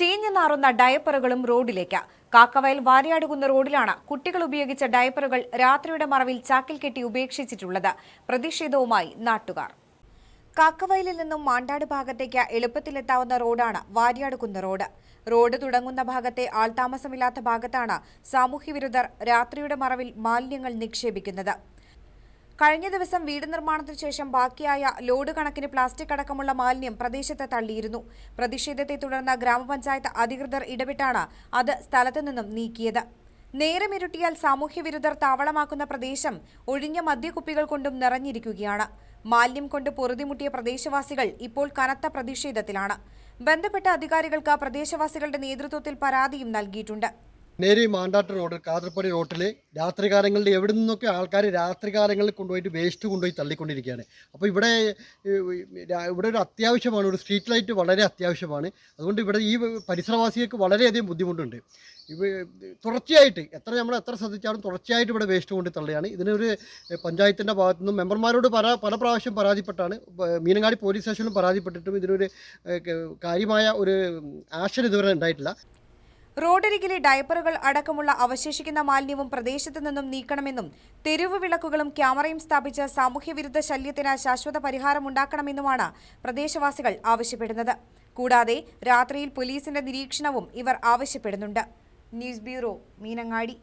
ചീഞ്ഞു നാറുന്ന ഡയപ്പറുകളും റോഡിലേക്ക്. കാക്കവയൽ വാരിയാടുകുന്ന റോഡിലാണ് കുട്ടികൾ ഉപയോഗിച്ച ഡയപ്പറുകൾ രാത്രിയുടെ മറവിൽ ചാക്കിൽ കെട്ടി ഉപേക്ഷിച്ചിട്ടുള്ളത്. പ്രതിഷേധവുമായി നാട്ടുകാർ. കാക്കവയലിൽ നിന്നും മാണ്ടാട് ഭാഗത്തേക്ക് എളുപ്പത്തിലെത്താവുന്ന റോഡാണ് വാരിയാടുകുന്ന റോഡ്. റോഡ് തുടങ്ങുന്ന ഭാഗത്തെ ആൾതാമസമില്ലാത്ത ഭാഗത്താണ് സാമൂഹ്യവിരുദ്ധർ രാത്രിയുടെ മറവിൽ മാലിന്യങ്ങൾ നിക്ഷേപിക്കുന്നത്. കഴിഞ്ഞ ദിവസം വീട് നിർമ്മാണത്തിനു ശേഷം ബാക്കിയായ ലോഡ് കണക്കിന് പ്ലാസ്റ്റിക് അടക്കമുള്ള മാലിന്യം പ്രദേശത്ത് തള്ളിയിരുന്നു. പ്രതിഷേധത്തെ തുടർന്ന് ഗ്രാമപഞ്ചായത്ത് അധികൃതർ ഇടപെട്ടാണ് അത് സ്ഥലത്തു നിന്നും നീക്കിയത്. നേരമിരുട്ടിയാൽ സാമൂഹ്യവിരുദ്ധർ താവളമാക്കുന്ന പ്രദേശം ഒഴിഞ്ഞ മദ്യക്കുപ്പികൾ കൊണ്ടും നിറഞ്ഞിരിക്കുകയാണ്. മാലിന്യം കൊണ്ട് പൊറുതിമുട്ടിയ പ്രദേശവാസികൾ ഇപ്പോൾ കനത്ത പ്രതിഷേധത്തിലാണ്. ബന്ധപ്പെട്ട അധികാരികൾക്ക് പ്രദേശവാസികളുടെ നേതൃത്വത്തിൽ പരാതിയും നൽകിയിട്ടുണ്ട്. നേരെ മാണ്ടാട്ട് റോഡ് കാതർപ്പടി റോട്ടിൽ രാത്രികാലങ്ങളിൽ എവിടെ നിന്നൊക്കെ ആൾക്കാർ രാത്രികാലങ്ങളിൽ കൊണ്ടുപോയിട്ട് വേസ്റ്റ് കൊണ്ടുപോയി തള്ളിക്കൊണ്ടിരിക്കുകയാണ്. അപ്പോൾ ഇവിടെ ഇവിടെ ഒരു അത്യാവശ്യമാണ് ഒരു സ്ട്രീറ്റ് ലൈറ്റ് വളരെ അത്യാവശ്യമാണ്. അതുകൊണ്ട് ഇവിടെ ഈ പരിസരവാസികൾക്ക് വളരെയധികം ബുദ്ധിമുട്ടുണ്ട്. ഇവ തുടർച്ചയായിട്ട് എത്ര നമ്മൾ എത്ര ശ്രദ്ധിച്ചാലും തുടർച്ചയായിട്ട് ഇവിടെ വേസ്റ്റ് കൊണ്ട് തള്ളുകയാണ്. ഇതിനൊരു പഞ്ചായത്തിന്റെ ഭാഗത്തു നിന്നും മെമ്പർമാരോട് പല പല പ്രാവശ്യം പരാതിപ്പെട്ടാണ്. മീനങ്ങാടി പോലീസ് സ്റ്റേഷനിലും പരാതിപ്പെട്ടിട്ടും ഇതിനൊരു കാര്യമായ ഒരു ആക്ഷൻ ഇതുവരെ ഉണ്ടായിട്ടില്ല. റോഡരികിലെ ഡയപ്പറുകൾ അടക്കമുള്ള അവശേഷിക്കുന്ന മാലിന്യവും പ്രദേശത്ത് നിന്നും നീക്കണമെന്നും തെരുവ് വിളക്കുകളും ക്യാമറയും സ്ഥാപിച്ച് സാമൂഹ്യവിരുദ്ധ ശല്യത്തിന് ശാശ്വത പരിഹാരമുണ്ടാക്കണമെന്നുമാണ് പ്രദേശവാസികൾ ആവശ്യപ്പെടുന്നത്. കൂടാതെ രാത്രിയിൽ പോലീസിന്റെ നിരീക്ഷണവും ഇവർ ആവശ്യപ്പെടുന്നുണ്ട്. News bureau Meenangadi.